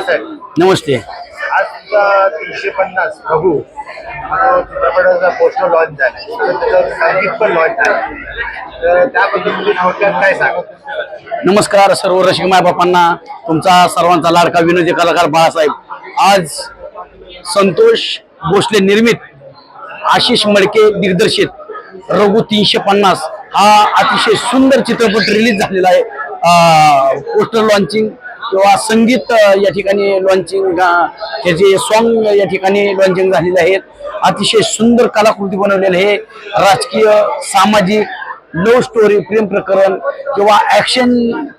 बाळासाहेब नमस्ते. आज तुमचा तीनशे पन्नास बघू. चित्रपटाचा पोस्टर लॉन्च झाला. त्याचं संगीत पण लॉन्च झालं. तर त्याबद्दल तुम्ही थोडक्यात काय सांगा नमस्कार सर्व रसिक मायबापांना. तुमचा सर्वांचा लाडका विनोदी कलाकार बाळासाहेब. आज संतोष भोसले निर्मित आशिष मडके दिग्दर्शित रघु तीनशे पन्नास. हा अतिशय सुंदर चित्रपट रिलीज झालेला आहे. पोस्टर लॉन्चिंग किंवा संगीत या ठिकाणी लॉन्चिंग त्याचे सॉन्ग या ठिकाणी लॉन्चिंग झालेले आहेत अतिशय सुंदर कलाकृती बनवलेले आहे. राजकीय सामाजिक लव्ह स्टोरी प्रेम प्रकरण किंवा ऍक्शन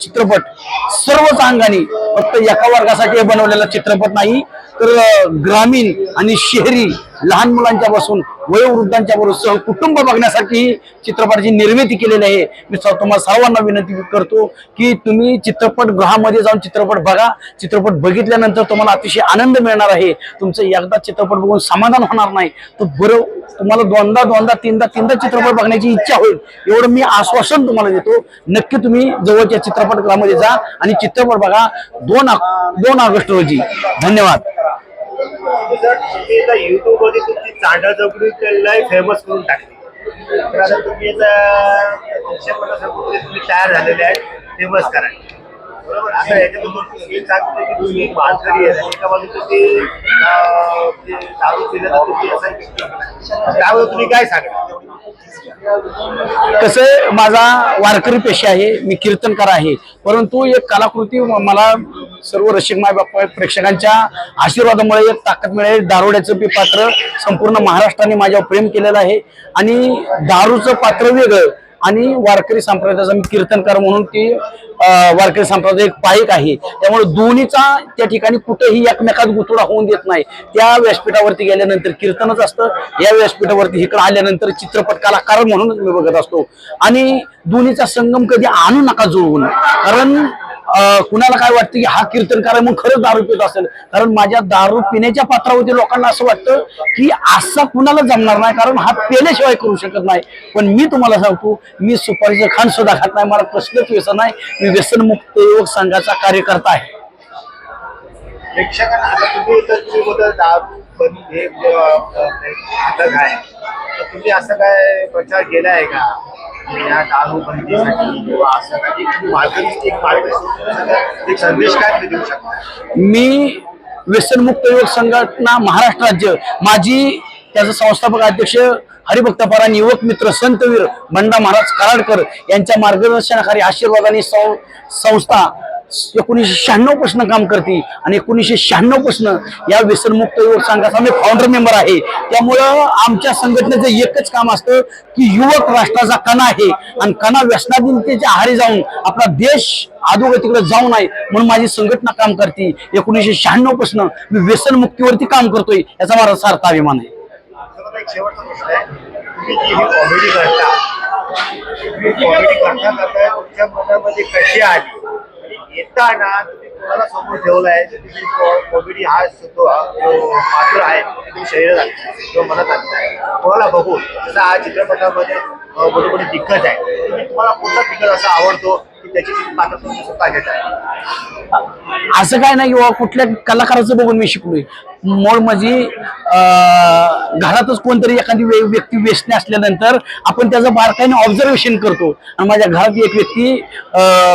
चित्रपट सर्वच अंगाने फक्त एका वर्गासाठी बनवलेला चित्रपट नाही तर ग्रामीण आणि शहरी लहान मुलांच्या पासून वयोवृद्धांच्या बरोबर सह कुटुंब बघण्यासाठी चित्रपटाची निर्मिती केलेली आहे मी स- तुम्हाला सर्वांना विनंती करतो की तुम्ही चित्रपट गृहामध्ये जाऊन चित्रपट बघा. चित्रपट बघितल्यानंतर तुम्हाला अतिशय आनंद मिळणार आहे. तुमचं एकदा चित्रपट बघून समाधान होणार नाही. तर बरं तुम्हाला दोनदा दोनदा तीनदा तीनदा चित्रपट बघण्याची इच्छा होईल. एवढं मी आश्वासन तुम्हाला देतो. नक्की तुम्ही जवळच्या चित्रपटगृहामध्ये जा आणि चित्रपट बघा दोन दोन ऑगस्ट रोजी. धन्यवाद. जर तुम्ही आता युट्यूबमध्ये तुमची चांडा चौकडी लय फेमस करून टाकली. तर आता तुम्ही आता तीनशे पन्नास रुपये तुम्ही तयार झालेले आहेत फेमस करायला. बरोबर? आता याच्याबद्दल मी सांगते की तुम्ही मालकरी आहे एका बाजूला तुम्ही ते दारू पिलं तर तुम्ही असं त्यावर तुम्ही काय सांगा कसं माझा वारकरी पेशा आहे मी कीर्तनकार आहे. परंतु एक कलाकृती म- मला सर्व रसिक माय बाप्पा प्रेक्षकांच्या आशीर्वादामुळे एक ताकद मिळेल. दारुड्याचं बी पात्र संपूर्ण महाराष्ट्राने माझ्यावर प्रेम केलेलं आहे. आणि दारूचं पात्र वेगळं. आणि वारकरी संप्रदायाचा मी कीर्तनकार म्हणून ती वारकरी संप्रदाय एक पायिक आहे. त्यामुळे दोन्हीचा त्या ठिकाणी कुठेही एकमेकात गुतुडा होऊन देत नाही. त्या व्यासपीठावरती गेल्यानंतर कीर्तनच असतं. या व्यासपीठावरती इकडं आल्यानंतर चित्रपट कलाकार म्हणूनच मी बघत असतो. आणि दोन्हीचा संगम कधी आणू नका जुळवून. कारण कुणाला काय वाटतं की हा कीर्तनकार म्हणून खरंच दारू पित असेल? कारण माझ्या दारू पिण्याच्या पात्रावरती लोकांना असं वाटतं की असा कुणाला जमणार नाही कारण हा पेल्याशिवाय करू शकत नाही. पण मी तुम्हाला सांगतो मी सुपारीचं खाण सुद्धा खात नाही मला कसलंच व्यसन नाही मी व्यसनमुक्त युवक संघाचा कार्यकर्ता आहे. तुम्ही असं काय प्रचार केला आहे का? या दारू बंदीसाठी किंवा असं काही तुम्ही एक मार्गदर्शन एक संदेश काय तुम्ही देऊ शकता? मी व्यसनमुक्त युवक संघटना महाराष्ट्र राज्य माझी त्याचं संस्थापक अध्यक्ष हरिभक्त हरिभक्तपरायण युवक मित्र संतवीर बंडा महाराज कराडकर यांच्या मार्गदर्शनाखाली आशीर्वादाने संस्था एकोणीसशे शहाण्णवपासून काम करते आणि एकोणीसशे शहाण्णवपासून या व्यसनमुक्त युवक संघाचा मी फाउंडर मेंबर आहे. त्यामुळं आमच्या संघटनेचं एकच काम असतं की युवक राष्ट्राचा कणा आहे. आणि कणा व्यसनाधीनतेच्या आहारी जाऊन आपला देश आदोगतीकडे जाऊ नये म्हणून माझी संघटना काम करते. एकोणीसशे शहाण्णवपासून मी व्यसनमुक्तीवरती काम करतोय याचा मला सार्थ अभिमान आहे. कॉमेडी करता कॉमेडी करता करता तुमच्या मनामध्ये कशी आली? येताना तुम्ही कोणाला समोर ठेवलाय तर तुम्ही कॉमेडी हा जो पात्र आहे तुम्ही शरीरात किंवा मनात आणताय. कोणाला बघून जसं हा चित्रपटामध्ये बरोबर दिग्गज आहे. तुम्ही तुम्हाला कोणता दिग्गज असा आवडतो? त्याची आहे. असं काय नाही किंवा कुठल्या कलाकाराचं बघून मी शिकलोय. मूळ म्हणजे घरातच कोणतरी एखादी वे- व्यक्ती व्यसनी असल्यानंतर आपण त्याचं बारकाईने ऑब्झर्वेशन करतो. आणि माझ्या घरात एक व्यक्ती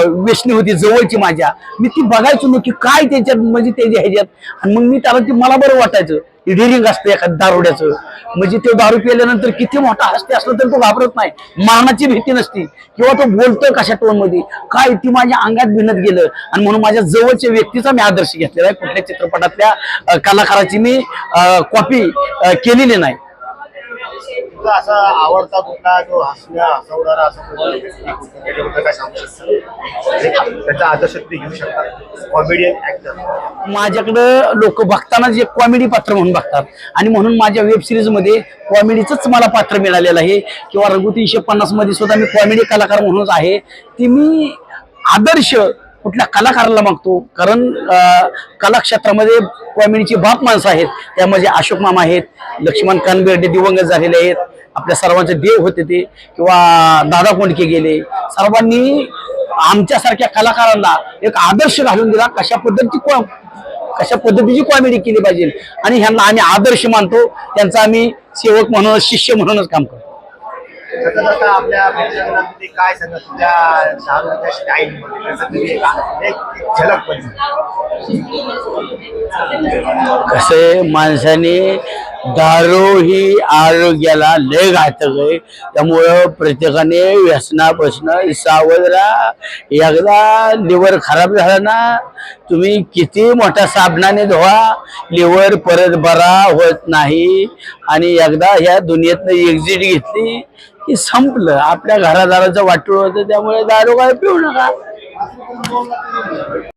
व्यसनी होती जवळची माझ्या. मी ती बघायचो नक्की काय त्याच्यात म्हणजे त्याच्या ह्याच्यात. आणि मग मी त्याला ती मला बरं वाटायचं. डिरिंग असतं एखाद्या दारुड्याचं. म्हणजे ते दारू पिल्यानंतर किती मोठा हस्ते असलं तर तो घाबरत नाही. मानाची भीती नसती. किंवा तो बोलतोय कशा टोनमध्ये काय ती माझ्या अंगात भिनत गेलं. आणि म्हणून माझ्या जवळच्या व्यक्तीचा मी आदर्श घेतलेला आहे. कुठल्या चित्रपटातल्या कलाकाराची मी कॉपी केलेली नाही. तुमचा असा आवडता कुठला जो हसण्या हसवणारा असा काय सांगू शकता? म्हणजे त्याचा आदर्श तुम्ही घेऊ शकता कॉमेडियन ऍक्टर माझ्याकडं लोक बघताना जे कॉमेडी पात्र म्हणून बघतात. आणि म्हणून माझ्या वेब सिरीजमध्ये कॉमेडीचंच मला पात्र मिळालेलं आहे. किंवा रघु तीनशे पन्नासमध्ये सुद्धा मी कॉमेडी कलाकार म्हणूनच आहे. ती मी आदर्श कुठल्या कलाकाराला मागतो. कारण कलाक्षेत्रामध्ये कला क्षेत्रामध्ये कॉमेडीची बाप माणसं आहेत. त्यामध्ये अशोक मामा आहेत लक्ष्मण कानबेर्डे दिवंगत झालेले आहेत. आपल्या सर्वांचे देव होते ते. किंवा दादा कोंडके गेले. सर्वांनी आमच्यासारख्या कलाकारांना एक आदर्श घालून दिला. कशा पद्धतीची कशा पद्धतीची कॉमेडी केली पाहिजे. आणि ह्यांना आम्ही आदर्श मानतो. त्यांचा आम्ही सेवक म्हणूनच शिष्य म्हणूनच काम करतो. काय सांगा. कसे माणसाने दारू ही आरोग्याला लय घातक आहे. त्यामुळं प्रत्येकाने व्यसनापासून सावध राहा. एकदा लिव्हर खराब झाला ना तुम्ही किती मोठ्या साबणाने धुवा लिव्हर परत बरा होत नाही. आणि एकदा ह्या दुनियेतनं एक्झिट घेतली की संपलं. आपल्या घरादाराचं वाटूळ होतं त्यामुळे दारू काय पिऊ नका.